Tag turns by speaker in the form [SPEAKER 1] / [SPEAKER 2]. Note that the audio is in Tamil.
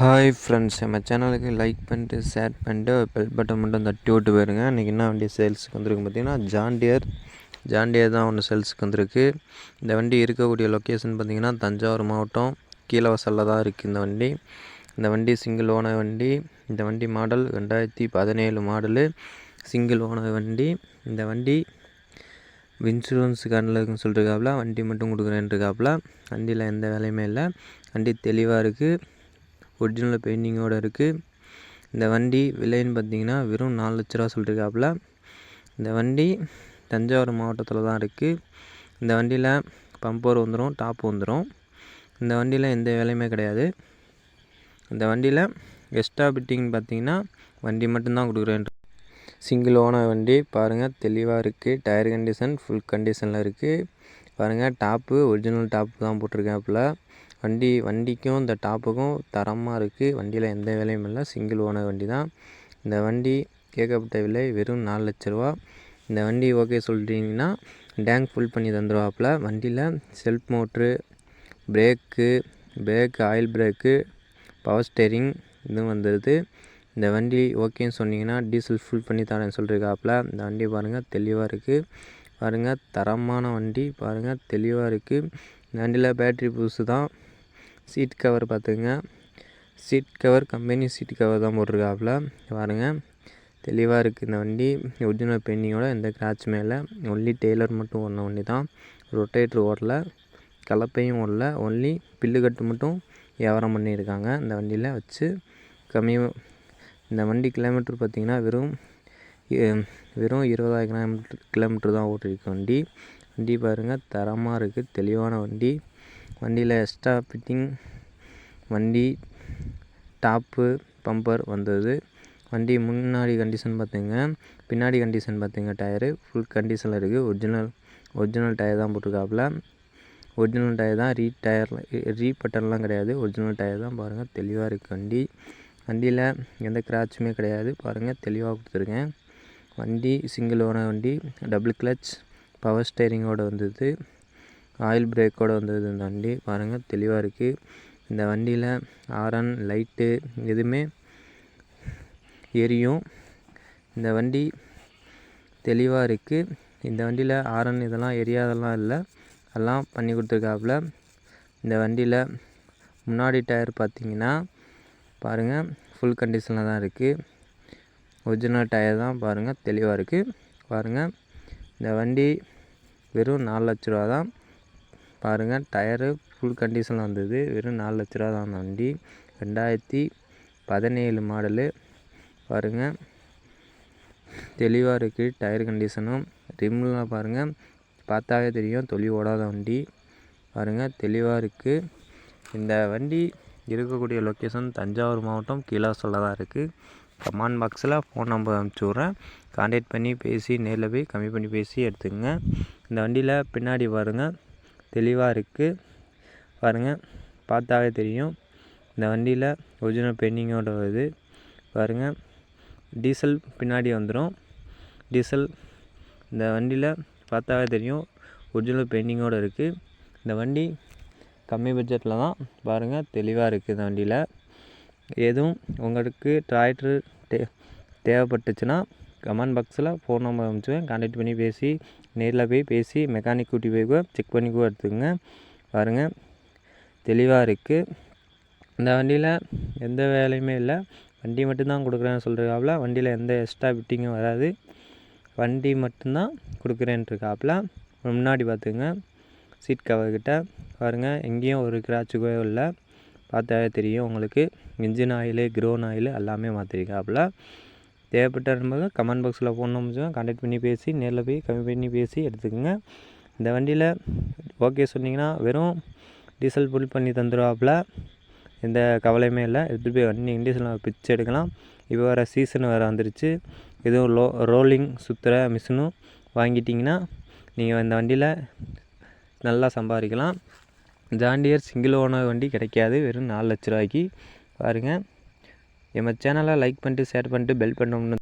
[SPEAKER 1] ஹாய் ஃப்ரெண்ட்ஸ் நம்ம சேனலுக்கு லைக் பண்ணிட்டு ஷேர் பண்ணிட்டு பெல் பட்டன் மட்டும் தட்டி விட்டு போயிருங்க. இன்றைக்கி என்ன வண்டி சேல்ஸுக்கு வந்திருக்கு பார்த்தீங்கன்னா ஜாண்டியர் ஜாண்டியர் தான் ஒன்று சேல்ஸுக்கு வந்திருக்கு. இந்த வண்டி இருக்கக்கூடிய லொக்கேஷன் பார்த்திங்கன்னா தஞ்சாவூர் மாவட்டம். கீழவசலில் தான் இருக்குது இந்த வண்டி. இந்த வண்டி சிங்கிள் ஓனர் வண்டி. இந்த வண்டி மாடல் ரெண்டாயிரத்தி பதினேழு மாடலு சிங்கிள் ஓனர் வண்டி. இந்த வண்டி இன்சூரன்ஸ் கண்ணில் இருக்குன்னு சொல்லிருக்காப்புல வண்டி மட்டும் கொடுக்குறேன்ருக்காப்புல வண்டியில் எந்த வேலையுமே இல்லை. வண்டி தெளிவாக இருக்குது ஒரிஜினல் பெயிண்டிங்கோடு இருக்குது இந்த வண்டி விலைன்னு பார்த்தீங்கன்னா வெறும் நாலு லட்ச ரூபா சொல்லியிருக்காப்புல இந்த வண்டி தஞ்சாவூர் மாவட்டத்தில் தான் இருக்குது இந்த வண்டியில் பம்பர் வந்துடும் டாப் வந்துடும் இந்த வண்டியில் எந்த வேலையுமே கிடையாது. இந்த வண்டியில் எக்ஸ்ட்ரா பிட்டிங் பார்த்தீங்கன்னா வண்டி மட்டும்தான் கொடுக்குறேன். சிங்கிள் ஓனர் வண்டி பாருங்கள் தெளிவாக இருக்குது டயர் கண்டிஷன் ஃபுல் கண்டிஷனில் இருக்குது பாருங்கள் டாப்பு ஒரிஜினல் டாப்பு தான் போட்டிருக்கேன் வண்டி வண்டிக்கும் இந்த டாப்புக்கும் தரமாக இருக்குது வண்டியில் எந்த வேலையும் இல்லை. சிங்கிள் ஓனர் வண்டி தான். இந்த வண்டி கேட்கப்பட்ட விலை வெறும் நாலு லட்ச ரூபா. இந்த வண்டி ஓகே சொல்லிட்டீங்கன்னா டேங்க் ஃபுல் பண்ணி தந்துடுவாப்பில் வண்டியில் self motor brake brake oil brake power steering இதுவும் வந்துடுது இந்த வண்டி ஓகேன்னு சொன்னீங்கன்னா டீசல் ஃபுல் பண்ணி தரேன்னு சொல்லியிருக்காப்புல இந்த வண்டி பாருங்கள் தெளிவாக இருக்குது பாருங்கள் தரமான வண்டி. பாருங்கள் தெளிவாக இருக்குது இந்த வண்டியில் பேட்ரி புதுசு தான். சீட் கவர் பார்த்துங்க seat cover company seat cover தான் போட்டிருக்காப்புல. பாருங்கள் தெளிவாக இருக்குது இந்த வண்டி. ஒரிஜினல் பெயிண்டிங்கோட எந்த கிராச்சுமே இல்லை. ஒன்லி டெய்லர் மட்டும் ஓடின வண்டி தான். ரொட்டேட்ரு ஓடல. கலப்பையும் ஓடல. ஒன்லி பில்லு கட்டு மட்டும் வியாபாரம் பண்ணியிருக்காங்க. இந்த வண்டியில் வச்சு கம்மி இந்த வண்டி கிலோமீட்டர் பார்த்திங்கன்னா வெறும் வெறும் இருபதாயிரம் கிலோமீட்டர் கிலோமீட்டர் தான் ஓட்டிருக்கு வண்டி. வண்டி பாருங்கள் தரமாக இருக்குது தெளிவான வண்டி. வண்டியில் எக்ஸ்ட்ரா ஃபிட்டிங் வண்டி டாப்பு பம்பர் வந்தது. வண்டி முன்னாடி கண்டிஷன் பார்த்துங்க பின்னாடி கண்டிஷன் பார்த்துங்க டயரு ஃபுல் கண்டிஷனில் இருக்குது ஒரிஜினல் ஒரிஜினல் டயர் தான் போட்டிருக்காப்புல ஒரிஜினல் டயர் தான் ரீ டயர் ரீ பட்டன்லாம் கிடையாது. ஒரிஜினல் டயர் தான் பாருங்கள் தெளிவாக இருக்குது வண்டி. வண்டியில் எந்த கிராச்சுமே கிடையாது. பாருங்கள் தெளிவாக கொடுத்துருக்கேன். வண்டி சிங்கிள் ஓன வண்டி டபுள் கிளச் பவர் ஸ்டேரிங்கோடு வந்தது. ஆயில் பிரேக்கோடு வந்தது இந்த வண்டி. பாருங்கள் தெளிவாக இருக்குது இந்த வண்டியில் ஆரன் லைட்டு எதுவுமே எரியும். இந்த வண்டி தெளிவாக இருக்குது இந்த வண்டியில் ஆரன் இதெல்லாம் எரியாதெல்லாம் இல்லை. எல்லாம் பண்ணி கொடுத்துருக்காப்புல. இந்த வண்டியில் முன்னாடி டயர் பார்த்திங்கன்னா பாருங்கள் ஃபுல் கண்டிஷனில் தான் இருக்குது ஒரிஜினல் டயர் தான் பாருங்கள் தெளிவாக இருக்குது பாருங்கள் இந்த வண்டி வெறும் நாலு லட்ச ரூபா தான் பாருங்கள் டயரு ஃபுல் கண்டிஷனில் வந்தது. வெறும் நாலு லட்ச ரூபா தான் வண்டி. ரெண்டாயிரத்தி பதினேழு மாடலு. பாருங்கள் தெளிவாக இருக்குது டயர் கண்டிஷனும் ரிம்லாம் பாருங்கள் பார்த்தாவே தெரியும். தொழில் ஓடாத வண்டி. பாருங்கள் தெளிவாக இருக்குது இந்த வண்டி இருக்கக்கூடிய லொக்கேஷன் தஞ்சாவூர் மாவட்டம் கீழாசொல்ல தான் இருக்குது கமாண்ட் பாக்ஸில் ஃபோன் நம்பர் அனுப்பிச்சி விட்றேன். கான்டாக்ட் பண்ணி பேசி நேரில் போய் கம்மி பண்ணி பேசி எடுத்துக்கோங்க. இந்த வண்டியில் பின்னாடி பாருங்கள் தெளிவாக இருக்குது பாருங்கள் பார்த்தாவே தெரியும். இந்த வண்டியில் ஒரிஜினல் பெயிண்டிங்கோட வருது. பாருங்கள் டீசல் பின்னாடி வந்துடும் டீசல் இந்த வண்டியில் பார்த்தாவே தெரியும். ஒரிஜினல் பெயிண்டிங்கோடு இருக்குது இந்த வண்டி கம்மி பட்ஜெட்டில் தான். பாருங்கள் தெளிவாக இருக்குது இந்த வண்டியில். எதுவும் உங்களுக்கு டிராக்டர் தே தேவைப்பட்டுச்சுன்னா கமெண்ட் பாக்ஸில் ஃபோன் நம்பர் அனுப்பிச்சுவேன் கான்டாக்ட் பண்ணி பேசி நேரில் போய் பேசி மெக்கானிக் கூட்டி போய் கூட செக் பண்ணி கூட எடுத்துக்கோங்க. பாருங்கள் தெளிவாக இருக்குது இந்த வண்டியில் எந்த வேலையுமே இல்லை. வண்டி மட்டும்தான் கொடுக்குறேன்னு சொல்கிறாப்புல வண்டியில் எந்த எக்ஸ்ட்ரா ஃபிட்டிங்கும் வராது. வண்டி மட்டும்தான் கொடுக்குறேன்ட்ருக்காப்புல முன்னாடி பார்த்துங்க சீட் கவர்கிட்ட பாருங்கள் எங்கேயும் ஒரு கிராச்சு கூட இல்லை. பார்த்தாவே தெரியும் உங்களுக்கு. இன்ஜின் ஆயிலு க்ரோன் ஆயிலு எல்லாமே மாற்றிருக்காப்புல தேவைப்பட்ட நம்பர் கமெண்ட் பாக்ஸில் ஃபோன் நம்பர் கான்டாக்ட் பண்ணி பேசி நேரில் போய் கம்மி பண்ணி பேசி எடுத்துக்கோங்க. இந்த வண்டியில் ஓகே சொன்னிங்கன்னா வெறும் டீசல் ஃபுல் பண்ணி தந்துடுவாப்பில் எந்த கவலையுமே இல்லை. எடுத்துகிட்டு போய் வண்டி டீசல் பிச்சு எடுக்கலாம். இப்போ வர சீசன் வேறு வந்துருச்சு. எதுவும் லோ ரோலிங் சுற்றுற மிஷினும் வாங்கிட்டிங்கன்னா நீங்கள் இந்த வண்டியில் நல்லா சம்பாதிக்கலாம். ஜாண்டியர் சிங்கிள் ஓனர் வண்டி கிடைக்காது. வெறும் நாலு லட்ச ரூபாய்க்கு. பாருங்கள் எங்கள் சேனலை லைக் பண்ணிட்டு ஷேர் பண்ணிட்டு பெல் பண்ணணும்னு